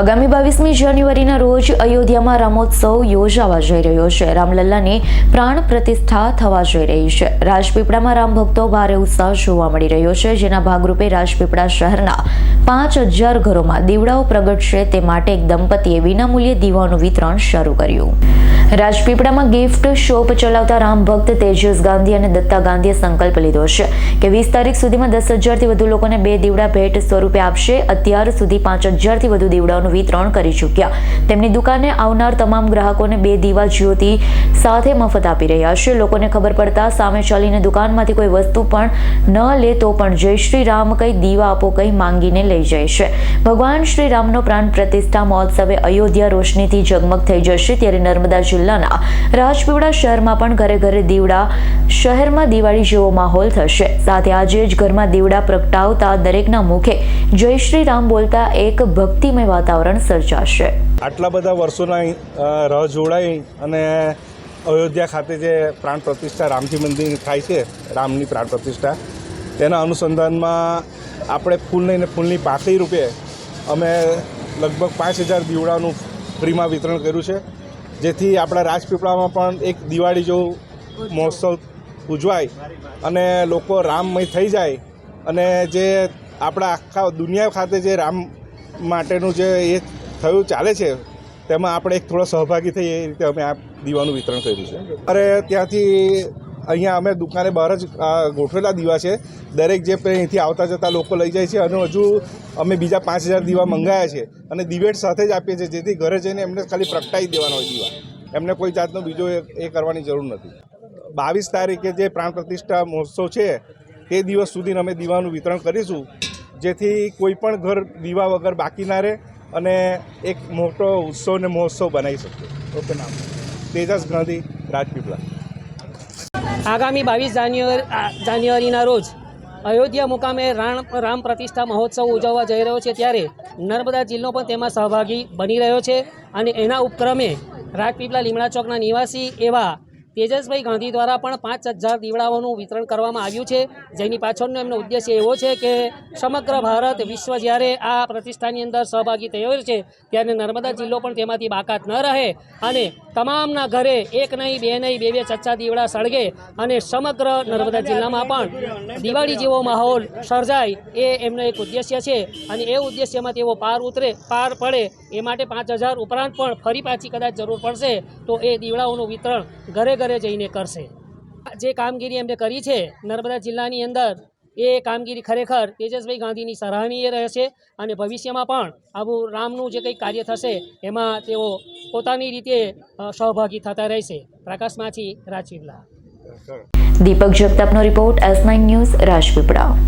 આગામી બાવીસમી જાન્યુઆરીના રોજ અયોધ્યામાં રામોત્સવ યોજાવા જઈ રહ્યો છે. રામલલ્લાની પ્રાણ પ્રતિષ્ઠા થવા જઈ રહી છે. રાજપીપળામાં રામ ભક્તો ભારે ઉત્સાહ જોવા મળી રહ્યો છે, જેના ભાગરૂપે રાજપીપળા શહેરના પાંચ હજાર ઘરોમાં દીવડાઓ પ્રગટશે તે માટે એક દંપતીએ વિનામૂલ્યે દીવાનું વિતરણ શરૂ કર્યું. રાજપીપળામાં ગિફ્ટ શોપ ચલાવતા રામ ભક્ત તેજસ ગાંધી અને દત્તા ગાંધીએ સંકલ્પ લીધો છે કે વીસ તારીખ સુધીમાં દસ હજારથી વધુ લોકોને બે દીવડા ભેટ સ્વરૂપે આપશે. અત્યાર સુધી પાંચ હજારથી વધુ દીવડાઓનું વિતરણ કરી ચૂક્યા. તેમની દુકાને આવનાર તમામ ગ્રાહકોને બે દીવા જ્યોતિ સાથે મફત આપી રહ્યા છે. લોકોને ખબર પડતા સામે ચાલીને દુકાનમાંથી કોઈ વસ્તુ પણ ન લે તો પણ જય શ્રી રામ, કઈ દીવા આપો, કઈ માંગીને લઈ જાય છે. ભગવાન શ્રી રામનો પ્રાણ પ્રતિષ્ઠા મહોત્સવે અયોધ્યા રોશનીથી ઝગમગ થઈ જશે ત્યારે નર્મદા જિલ્લાના રાજપીપળા શહેરમાં પણ ઘરે ઘરે દીવડા શહેરમાં દિવાળી જેવો માહોલ થશે. સાથે આજે જ ઘરમાં દીવડા પ્રગટાવતા દરેકના મુખે જય શ્રી રામ બોલતા એક ભક્તિમય વાતાવરણ સર્જાશે. આટલા બધા વર્ષોના રહ જોડાઈ અને અયોધ્યા ખાતે જે પ્રાણ પ્રતિષ્ઠા રામજી મંદિર થાય છે, રામની પ્રાણ પ્રતિષ્ઠા, તેના અનુસંધાનમાં આપણે ફૂલ લઈને ફૂલની પાકડી રૂપે અમે લગભગ પાંચ હજાર દીવડાનું ફ્રીમાં વિતરણ કર્યું છે. જેથી આપણા રાજપીપળામાં પણ એક દિવાળી જેવું મહોત્સવ ઉજવાય અને લોકો રામમય થઈ જાય અને જે આપણા આખા દુનિયા ખાતે જે રામ માટેનું જે એ થયું, ચાલે છે, તેમાં આપણે એક થોડો સહભાગી થઈએ, એ રીતે અમે આ દીવાનું વિતરણ કર્યું છે. અરે, ત્યાંથી અહીંયા અમે દુકાને બહાર જ ગોઠવેલા દીવા છે. દરેક જે અહીંથી આવતા જતા લોકો લઈ જાય છે અને હજુ અમે બીજા પાંચ હજાર દીવા મંગાવ્યા છે અને દિવેટ સાથે જ આપીએ છીએ, જેથી ઘરે જઈને એમને ખાલી પ્રગટાવી દેવાના હોય દીવા. એમને કોઈ જાતનો બીજો એ કરવાની જરૂર નથી. બાવીસ તારીખે જે પ્રાણ પ્રતિષ્ઠા મહોત્સવ છે, તે દિવસ સુધી અમે દીવાનું વિતરણ કરીશું. જેથી કોઈ પણ ઘર દીવા વગર બાકી ના રહે અને એક મોટો ઉત્સવ ને મહોત્સવ બનાવી શકીએ. ઓકે નામ. તેજસ ગાંધી રાજપીપળા. આગામી બાવીસ જાન્યુઆરી જાન્યુઆરીના રોજ અયોધ્યા મુકામે રાણ રામ પ્રતિષ્ઠા મહોત્સવ ઉજવવા જઈ રહ્યો છે ત્યારે નર્મદા જિલ્લો પણ તેમાં સહભાગી બની રહ્યો છે અને એના ઉપક્રમે રાજપીપળા લીમડા ચોકના નિવાસી એવા તેજસભાઈ ગાંધી દ્વારા પણ પાંચ હજાર દીવડાઓનું વિતરણ કરવામાં આવ્યું છે. જેની પાછળનો એમનો ઉદ્દેશ્ય એવો છે કે સમગ્ર ભારત વિશ્વ જ્યારે આ પ્રતિષ્ઠાની અંદર સહભાગી થયો છે, ત્યારે નર્મદા જિલ્લો પણ તેમાંથી બાકાત ન રહે અને તમામના ઘરે એક નહીં, બે નહીં, બે બે ચચ્ચા દીવડા સળગે અને સમગ્ર નર્મદા જિલ્લામાં પણ દિવાળી જેવો માહોલ સર્જાય એ એમનો એક ઉદ્દેશ્ય છે અને એ ઉદ્દેશ્યમાં તેઓ પાર ઉતરે, પાર પડે એ માટે પાંચ હજાર ઉપરાંત પણ ફરી પાછી કદાચ જરૂર પડશે તો એ દીવડાઓનું વિતરણ ઘરે ઘરે જઈને કરશે. જે કામગીરી એમને કરી છે, નર્મદા જિલ્લાની અંદર, એ કામગીરી ખરેખર તેજસભાઈ ગાંધીની સરાહનીય રહેશે અને ભવિષ્યમાં પણ આવું રામનું જે કંઈક કાર્ય થશે, એમાં તેઓ પોતાની રીતે સહભાગી થતા રહેશે. પ્રકાશમાંથી Rajpipla Deepak જગતાપનો report S nine news, Rajpipla.